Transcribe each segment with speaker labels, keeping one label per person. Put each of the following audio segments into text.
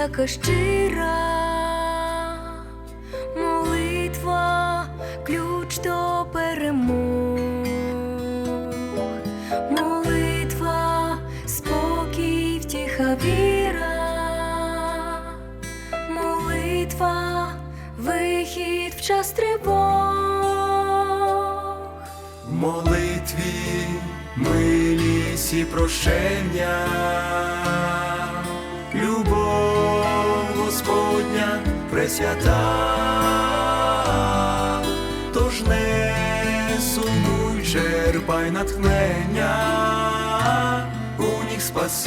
Speaker 1: така щира, молитва ключ до перемог, молитва, спокій, втіха віра, молитва, вихід в час тривог.
Speaker 2: Молитві милість і прощення, Пресвята, тож не сумуй, черпай натхнення, у них Спасителя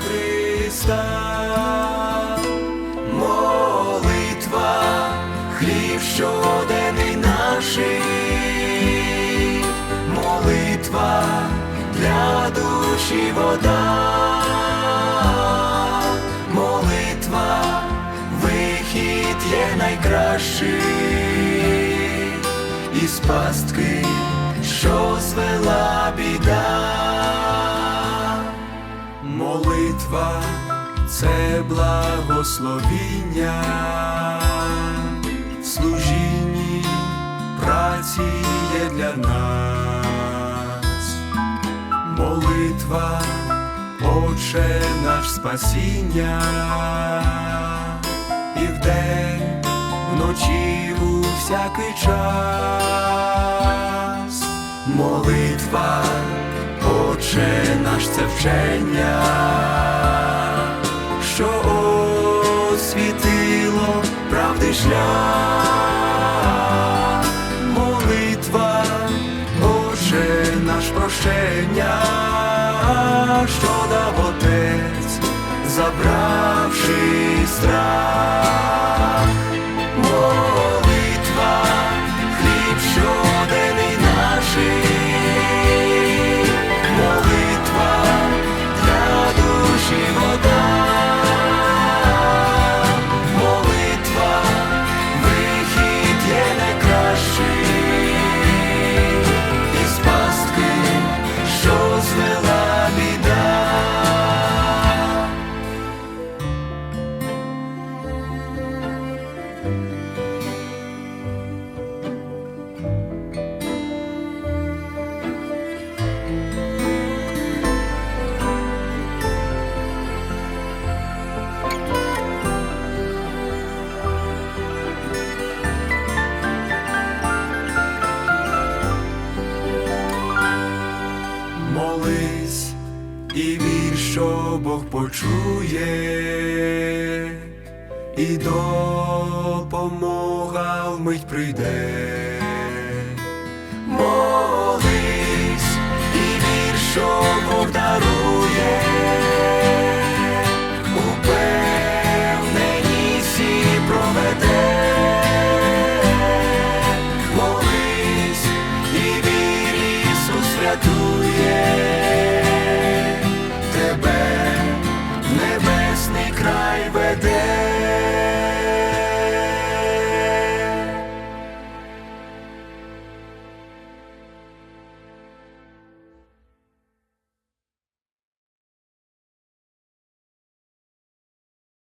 Speaker 2: Христа. Молитва, хліб щоденний наший, молитва для душі вода, найкращий із пастки, що звела біда. Молитва це благословіння, служінні праці є для нас, молитва, Отче наш спасіння, вночі у всякий час, молитва. Отче наш це вчення, що освітило правди шлях, молитва, Отче наш прощення, що дав Отець, забравши страх, Бог почує, і допомога вмить прийде. Молись і вір, що Бог дарує, упевненість проведе. Молись і вір, Ісус.